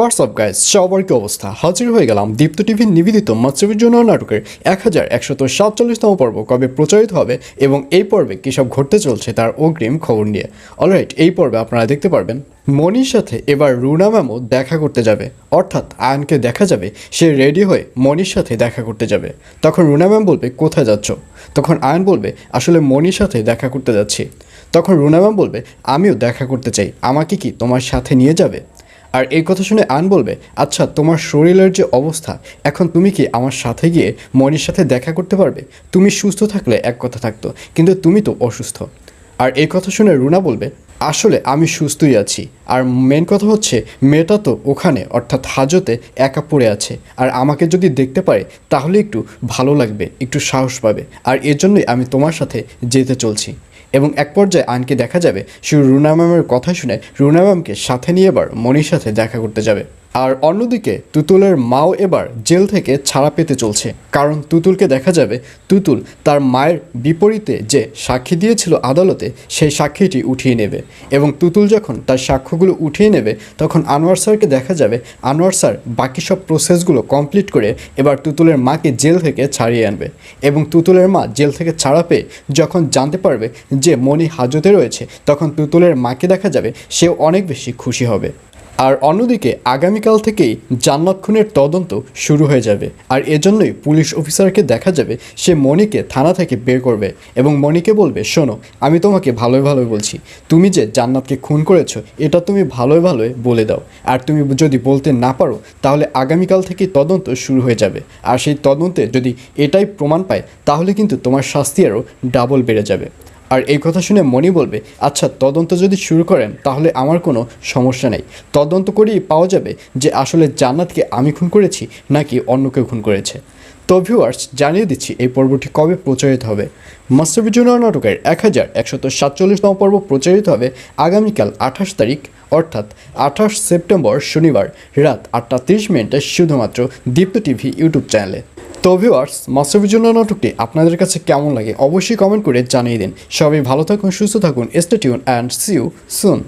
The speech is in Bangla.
হোয়াটসঅ্যাপ গাইজ সবার কি অবস্থা? হাজির হয়ে গেলাম দীপ্ত টিভির নিবেদিত মৎস্যবীর জন্য নাটকের এক হাজার একশত সাতচল্লিশতম পর্ব কবে প্রচারিত হবে এবং এই পর্বে কী সব ঘটতে চলছে তার অগ্রিম খবর নিয়ে। অলরাইট এই পর্বে আপনারা দেখতে পারবেন, মনির সাথে এবার রুনা ম্যামও দেখা করতে যাবে। অর্থাৎ আয়নকে দেখা যাবে, সে রেডি হয়ে মনির সাথে দেখা করতে যাবে। তখন রুনা ম্যাম বলবে, কোথায় যাচ্ছ? তখন আয়ন বলবে, আসলে মনির সাথে দেখা করতে যাচ্ছি। তখন রুনা ম্যাম বলবে, আমিও দেখা করতে চাই। আমাকে কি তোমার সাথে নিয়ে যাবে? আর এই কথা শুনে আন বলবে আচ্ছা তোমার শরীরের যে অবস্থা, এখন তুমি কি আমার সাথে গিয়ে মনির সাথে দেখা করতে পারবে? তুমি সুস্থ থাকলে এক কথা থাকতো, কিন্তু তুমি তো অসুস্থ। আর এই কথা শুনে রুনা বলবে, আসলে আমি সুস্থই আছি, আর মেন কথা হচ্ছে মেয়েটা তো ওখানে, অর্থাৎ হাজতে একা পড়ে আছে, আর আমাকে যদি দেখতে পারে, তাহলে একটু ভালো লাগবে, একটু সাহস পাবে, আর এর জন্যই আমি তোমার সাথে যেতে চলছি। এবং এক পর্যায়ে আনকে দেখা যাবে সে রুনা ম্যামের কথা শুনে রুনা ম্যামকে সাথে নিয়ে এবার মনির সাথে দেখা করতে যাবে। আর অন্যদিকে তুতুলের মাও এবার জেল থেকে ছাড়া পেতে চলছে। কারণ তুতুলকে দেখা যাবে তুতুল তার মায়ের বিপরীতে যে সাক্ষী দিয়েছিল আদালতে, সেই সাক্ষীটি উঠিয়ে নেবে এবং তুতুল যখন তার সাক্ষ্যগুলো উঠিয়ে নেবে, তখন আনোয়ার স্যারকে দেখা যাবে। আনোয়ার স্যার বাকি সব প্রসেসগুলো কমপ্লিট করে এবার তুতুলের মাকে জেল থেকে ছাড়িয়ে আনবে এবং তুতুলের মা জেল থেকে ছাড়া পেয়ে যখন জানতে পারবে যে মনি হাজতে রয়েছে, তখন তুতুলের মাকে দেখা যাবে সেও অনেক বেশি খুশি হবে। আর অন্যদিকে আগামীকাল থেকেই জান্নাত খুনের তদন্ত শুরু হয়ে যাবে। আর এজন্যই পুলিশ অফিসারকে দেখা যাবে সে মণিকে থানা থেকে বের করবে এবং মণিকে বলবে, শোনো, আমি তোমাকে ভালোই ভালোই বলছি। তুমি যে জান্নাতকে খুন করেছ, এটা তুমি ভালোই ভালোই বলে দাও। আর তুমি যদি বলতে না পারো, তাহলে আগামীকাল থেকেই তদন্ত শুরু হয়ে যাবে। আর সেই তদন্তে যদি এটাই প্রমাণ পায়, তাহলে কিন্তু তোমার শাস্তি আরও ডাবল বেড়ে যাবে। আর এই কথা শুনে মণি বলবে আচ্ছা তদন্ত যদি শুরু করেন, তাহলে আমার কোনো সমস্যা নেই। তদন্ত করেই পাওয়া যাবে যে আসলে জান্নাতকে আমি খুন করেছি নাকি অন্য কেউ খুন করেছে। তো ভিউয়ার্স জানিয়ে দিচ্ছি, এই পর্বটি কবে প্রচারিত হবে? মাস্টারবি জুনিয়র নাটকের এক হাজার একশত সাতচল্লিশতম পর্ব প্রচারিত হবে আগামীকাল আঠাশ তারিখ, অর্থাৎ আঠাশ সেপ্টেম্বর শনিবার রাত আটটা তিরিশ মিনিটে শুধুমাত্র দীপ্ত টিভি ইউটিউব চ্যানেলে। তো ভিউয়ার্স মাস্টারবির জন্য নাটকটি আপনাদের কাছে কেমন লাগে অবশ্যই কমেন্ট করে জানিয়ে দিন। সবাই ভালো থাকুন, সুস্থ থাকুন স্টেটিউন অ্যান্ড সিউ সুন